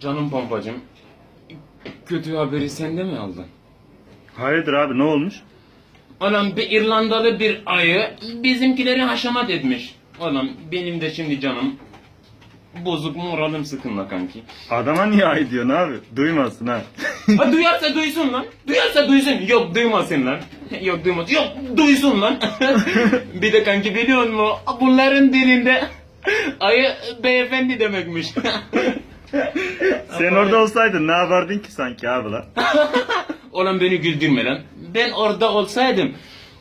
Canım pompacım. Kötü haberi sen de mi aldın? Hayırdır abi ne olmuş? Ulan bir İrlandalı bir ayı bizimkileri haşamat etmiş. Ulan benim de şimdi canım bozuk moralim sıkınla kanki. Adama niye ay diyorsun abi? Duymasın ha. Ha, duyarsa duysun lan. Duyarsa duysun. Yok duymasın lan. Yok duymasın. Yok duysun lan. bir de kanki biliyor musun? Bunların dilinde ayı beyefendi demekmiş. Sen orada olsaydın ne yapardın ki sanki abi lan? Ulan beni güldürme lan. Ben orada olsaydım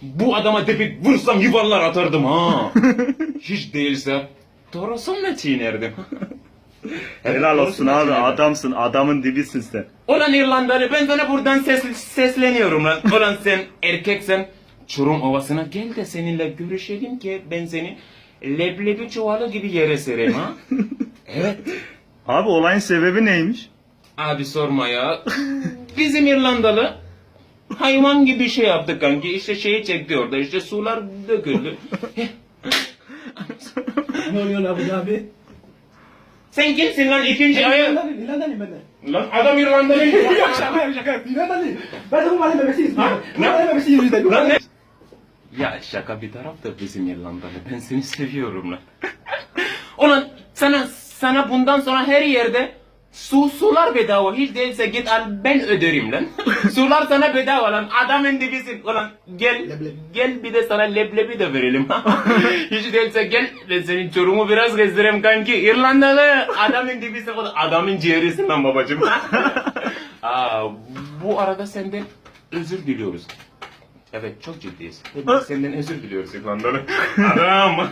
bu adama tepik vursam yuvarlar atardım ha. Hiç değilse torosumla çiğnerdim. Helal olsun abi adamsın adamın dibisin sen. Ulan İrlandalı ben sana buradan ses, sesleniyorum lan. Ulan sen erkeksen Çorum Ovası'na gel de seninle görüşelim ki ben seni leblebi çuvalı gibi yere sereyim ha. evet. Abi olayın sebebi neymiş? Abi sorma ya. Bizim İrlandalı hayvan gibi şey yaptı kanki. İşte şeyi çekti orada. İşte sular döküldü. Ne oluyor lan bu abi? Sen kimsin lan ikinci ayı? İrlandalıyım, İrlandalıyım ben de. Lan adam İrlandalı. Yok şaka yok şaka. İrlandalıyım. Ben de bu mahalle bebesiyiz. Ha? Bu mahalle bebesiyiz biz de. Lan ne? Ya şaka bir taraf da bizim İrlandalı. Ben seni seviyorum lan. Ulan sana sana bundan sonra her yerde su sular bedava. Hiç değilse git al ben öderim lan. sular sana bedava lan. Adamın dibisin. Ulan gel Leblebi. gel bir de sana leblebi de verelim. Hiç değilse gel ben senin çorumu biraz gezdireyim kanki. İrlandalı adamın dibisin. Adamın ciğerisin lan babacım. Aa, bu arada senden özür diliyoruz. Evet çok ciddiyiz. Hepimiz senden özür diliyoruz İrlandalı. Adam.